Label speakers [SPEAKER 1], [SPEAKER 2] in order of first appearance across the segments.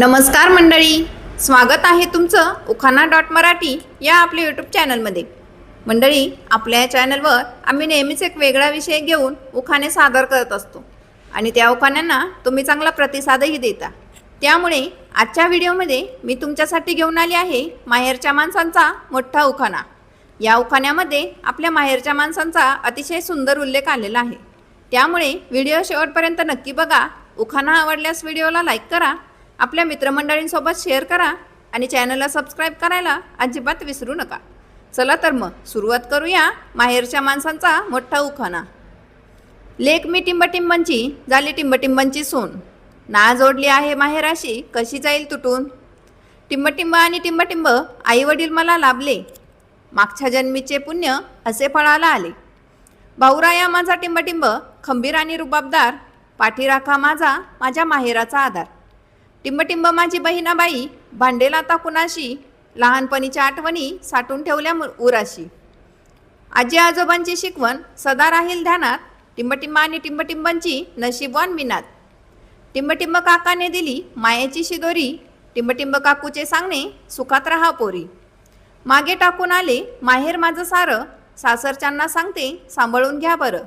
[SPEAKER 1] नमस्कार मंडळी. स्वागत आहे तुमचं उखाणा डॉट मराठी या आपल्या यूट्यूब चॅनलमध्ये. मंडळी आपल्या या चॅनलवर आम्ही नेहमीच एक वेगळा विषय घेऊन उखाणे सादर करत असतो. आणि त्या उखाण्यांना तुम्ही चांगला प्रतिसादही देता. त्यामुळे आजच्या व्हिडिओमध्ये मी तुमच्यासाठी घेऊन आली आहे माहेरच्या माणसांचा मोठा उखाणा. या उखाण्यामध्ये आपल्या माहेरच्या माणसांचा अतिशय सुंदर उल्लेख आलेला आहे. त्यामुळे व्हिडिओ शेवटपर्यंत नक्की बघा. उखाणा आवडल्यास व्हिडिओला लाईक करा. आपल्या मित्रमंडळींसोबत शेअर करा आणि चॅनलला सबस्क्राईब करायला अजिबात विसरू नका. चला तर मग सुरुवात करूया माहेरच्या माणसांचा मोठा उखाणा. लेक मी टिंबटिंबांची झाली टिंबटिंबांची सून. ना जोडली आहे माहेराशी कशी जाईल तुटून? टिंबटिंब आणि टिंबटिंब आई वडील मला लाभले. मागच्या जन्मीचे पुण्य असे फळाला आले. भाऊराया माझा टिंबटिंब खंबीर आणि रुबाबदार. पाठीराखा माझा माझ्या माहेराचा आधार. टिंबटिंब माझी बहिणाबाई भांडेल आता कुणाशी? लहानपणीच्या आठवणी साठून ठेवल्या उराशी. आजी आजोबांची शिकवण सदा राहील ध्यानात टिंबटिंब आणि टिंबटिंबांची नशीबवान मिनात टिंबटिंब काकाने दिली मायेची शिदोरी टिंबटिंब काकूचे सांगणे सुखात राहा पोरी. मागे टाकून आले माहेर माझं सारं सासरच्यांना सांगते सांभाळून घ्या बरं.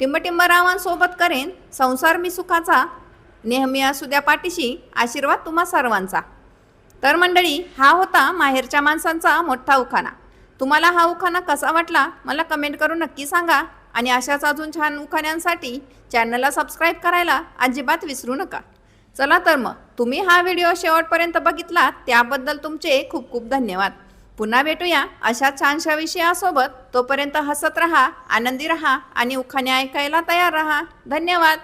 [SPEAKER 1] टिंबटिंब रावांसोबत करेन संसार मी सुखाचा नेहमी असू द्या पाठीशी आशीर्वाद तुम्हा सर्वांचा. तर मंडळी हा होता माहेरच्या माणसांचा मोठा उखाणा. तुम्हाला हा उखाणा कसा वाटला मला कमेंट करून नक्की सांगा. आणि अशाच अजून छान उखाण्यांसाठी चॅनलला सबस्क्राईब करायला अजिबात विसरू नका. चला तर मग तुम्ही हा व्हिडिओ शेवटपर्यंत बघितला त्याबद्दल तुमचे खूप खूप धन्यवाद. पुन्हा भेटूया अशा छानशा विषयासोबत. तोपर्यंत हसत रहा आनंदी रहा आणि उखाणे ऐकायला तयार रहा. धन्यवाद!